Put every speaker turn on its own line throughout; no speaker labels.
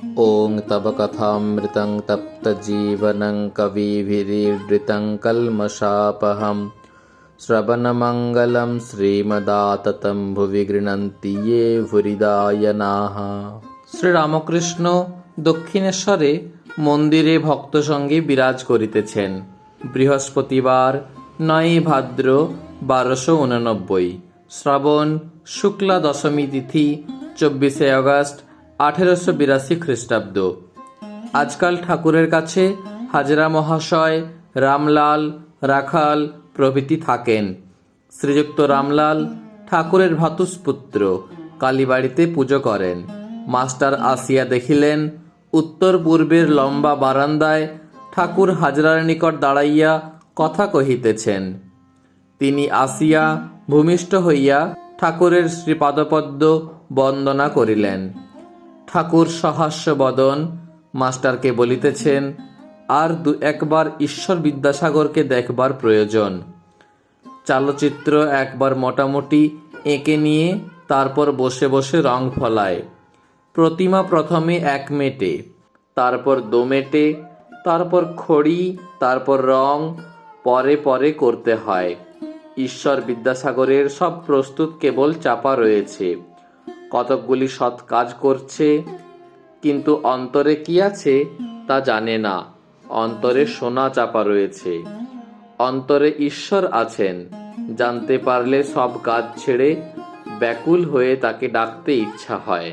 ॐ तव कथामृतं तप्तजीवनं कविभिरीडृतं कल्मषापहं শ্রবণমঙ্গলম শ্রীমদাততম ভুবি গৃণন্তি ইয়ে ভুরিদায়নাহ শ্রীরামকৃষ্ণ দক্ষিণেশ্বরে মন্দিরে ভক্ত সঙ্গে বিরাজ করিতেছেন বৃহস্পতিবার নয় ভাদ্র বারোশো উননব্বই শ্রাবণ শুক্লা দশমী তিথি চব্বিশে আগস্ট আঠেরোশো বিরাশি খ্রিস্টাব্দ। আজকাল ঠাকুরের কাছে হাজরা মহাশয় রামলাল, রাখাল প্রভৃতি থাকেন। শ্রীযুক্ত রামলাল ঠাকুরের ভাতুষপুত্র, কালীবাড়িতে পুজো করেন। মাস্টার আসিয়া দেখিলেন, উত্তর পূর্বের লম্বা বারান্দায় ঠাকুর হাজরার নিকট দাঁড়াইয়া কথা কহিতেছেন। তিনি আসিয়া ভূমিষ্ঠ হইয়া ঠাকুরের শ্রীপাদপদ্ম বন্দনা করিলেন। ঠাকুর সহাস্য বদন মাস্টারকে বলিতেছেন, আর দু একবার ঈশ্বর বিদ্যাসাগরকে দেখবার প্রয়োজন। চালচিত্র একবার মোটামুটি এঁকে নিয়ে তারপর বসে বসে রং ফলায়। প্রতিমা প্রথমে এক মেটে, তারপর দো মেটে, তারপর খড়ি, তারপর রং, পরে পরে করতে হয়। ঈশ্বর বিদ্যাসাগরের সব প্রস্তুত কেবল চাপা রয়েছে। কতকগুলি সৎ কাজ করছে, কিন্তু অন্তরে কি আছে তা জানে না। অন্তরে সোনা চাপা রয়েছে। অন্তরে ঈশ্বর আছেন। জানতে পারলে সব কাজ ছেড়ে ব্যাকুল হয়ে তাকে ডাকতে ইচ্ছা হয়।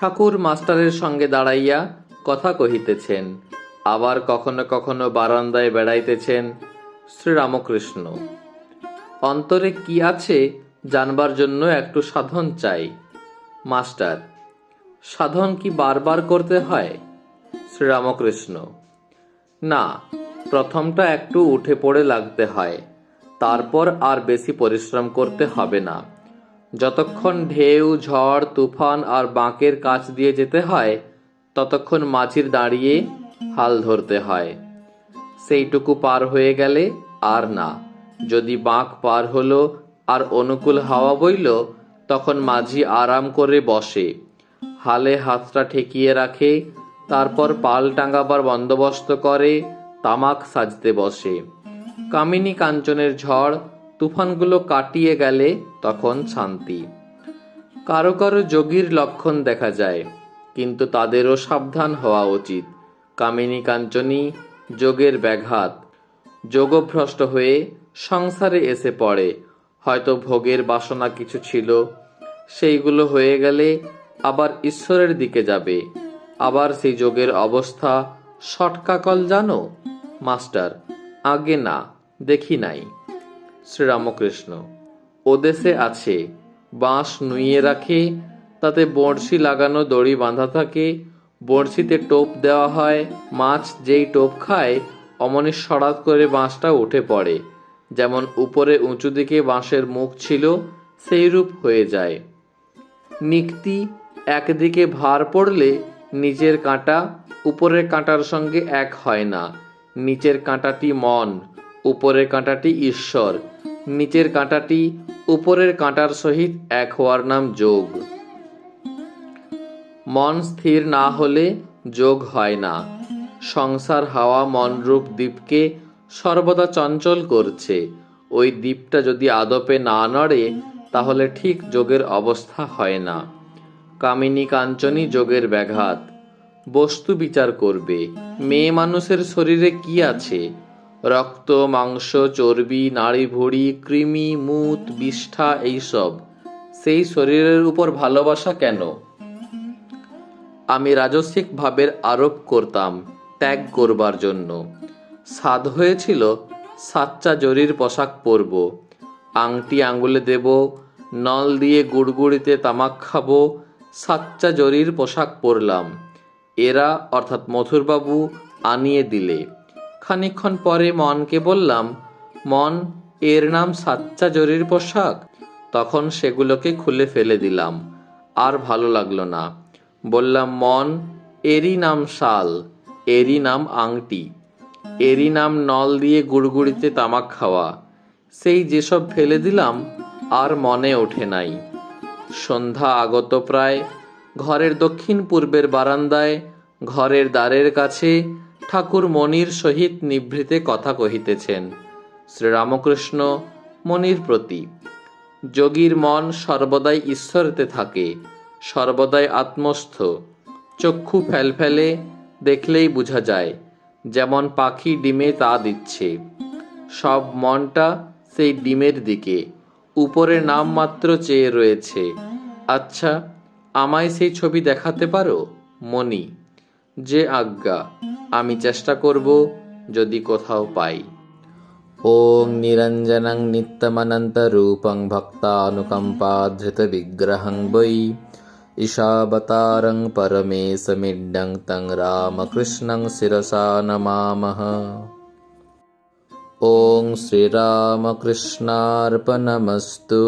ঠাকুর মাস্টারের সঙ্গে দাঁড়াইয়া কথা কহিতেছেন। আবার কখনো কখনো বারান্দায় বেড়াইতেছেন শ্রীরামকৃষ্ণ। অন্তরে কি আছে জানবার জন্য একটু সাধন চাই। মাস্টার, সাধন কি বারবার করতে হয়? শ্রীরামকৃষ্ণ, না, প্রথমটা একটু উঠে পড়ে লাগতে হয়, তারপর আর বেশি পরিশ্রম করতে হবে না। যতক্ষণ ঢেউ, ঝড়, তুফান আর বাঁকের কাছ দিয়ে যেতে হয়, ততক্ষণ মাঝির দাঁড়িয়ে হাল ধরতে হয়। সেইটুকু পার হয়ে গেলে আর না, যদি বাঁক পার হলো আর অনুকূল হাওয়া বইল তখন মাঝি আরাম করে বসে। হালে হাতটা ঠেকিয়ে রাখে, তারপর পাল টাঙ্গাবার বন্দোবস্ত করে, তামাক সাজতে বসে। কামিনী কাঞ্চনের ঝড় তুফানগুলো কাটিয়ে গেলে তখন শান্তি। কারও কারও যোগীর লক্ষণ দেখা যায়, কিন্তু তাদেরও সাবধান হওয়া উচিত। কামিনী কাঞ্চনী, যোগের ব্যাঘাত। যোগভ্রষ্ট হয়ে সংসারে এসে পড়ে হয়তো ভোগের বাসনা কিছু ছিল। সেইগুলো হয়ে গেলে আবার ঈশ্বরের দিকে যাবে। আবার সেই যোগের অবস্থা শটকাকল জানো? মাস্টার, আগে না, দেখি নাই। শ্রীরামকৃষ্ণ, ওদেশে আছে, বাঁশ নুইয়ে রাখে, তাতে বড়শি লাগানো দড়ি বাঁধা থাকে, বড়শিতে টোপ দেওয়া হয়, মাছ যেই টোপ খায়, অমনি সরাত করে বাঁশটা উঠে পড়ে। যেমন উপরে উঁচু দিকে বাঁশের মুখ ছিল সেই রূপ হয়ে যায়। নিক্তি একদিকে ভার পড়লে নিচের কাঁটা উপরের কাঁটার সঙ্গে এক হয় না। নিচের কাঁটাটি মন, উপরের কাঁটাটি ঈশ্বর। নিচের কাঁটাটি উপরের কাঁটার সহিত এক হওয়ার নাম যোগ। মন স্থির না হলে যোগ হয় না। সংসার হাওয়া মনরূপ দ্বীপকে সর্বদা চঞ্চল করছে। ওই দ্বীপটা যদি আদপে না নড়ে, তাহলে ঠিক যোগের অবস্থা হয় না। কামিনী কাঞ্চনী যোগের ব্যাঘাত। বস্তু বিচার করবে। মেয়ে মানুষের শরীরে কি আছে? রক্ত, মাংস, চর্বি, নাড়ি ভুড়ি, কৃমি, মুত, বিষ্ঠা, এইসব। সেই শরীরের উপর ভালোবাসা কেন? আমি রাজস্বিক ভাবের আরোপ করতাম ত্যাগ করবার জন্য। সাধ হয়েছিল সাচ্চা জরির পোশাক পরব। আংটি আঙ্গুলে দেব, নল দিয়ে গুড়গুড়িতে তামাক খাব সাচ্চা জরির পোশাক পরলাম। এরা, অর্থাৎ মথুরবাবু, আনিয়ে দিলে। খানিকক্ষণ পরে মনকে বললাম, মন, এর নাম সাচ্চা জরির পোশাক? তখন সেগুলোকে খুলে ফেলে দিলাম। আর ভালো লাগল না। বললাম, মন, এরই নাম শাল, এরই নাম আংটি। এরই নাম নল দিয়ে গুড়গুড়িতে তামাক খাওয়া। সেই যেসব ফেলে দিলাম, আর মনে ওঠে নাই। সন্ধ্যা আগত প্রায়, ঘরের দক্ষিণ পূর্বের বারান্দায়, ঘরের দ্বারের কাছে ঠাকুর মনির সহিত নিভৃতে কথা কহিতেছেন, শ্রীরামকৃষ্ণ মনির প্রতি। যোগীর মন সর্বদাই ঈশ্বরেতে থাকে, সর্বদাই আত্মস্থ। চক্ষু ফেলফেলে দেখলেই বোঝা যায় যেমন পাখি ডিমে তা দিচ্ছে। সব মনটা সেই ডিমের দিকে, উপরে নামমাত্র চেয়ে রয়েছে। আচ্ছা আমায় সেই ছবি দেখাতে পারো? মনি যে আজ্ঞা, আমি চেষ্টা করব যদি কোথাও পাই। ওং নিরঞ্জনং নিত্যমনন্ত রূপং ভক্তানুকম্পা ধৃত বিগ্রহং বৈ। ईशावतारं परमेशमिड्डं तं रामकृष्णं शिरसा नमामः। ॐ श्रीरामकृष्णार्पणमस्तु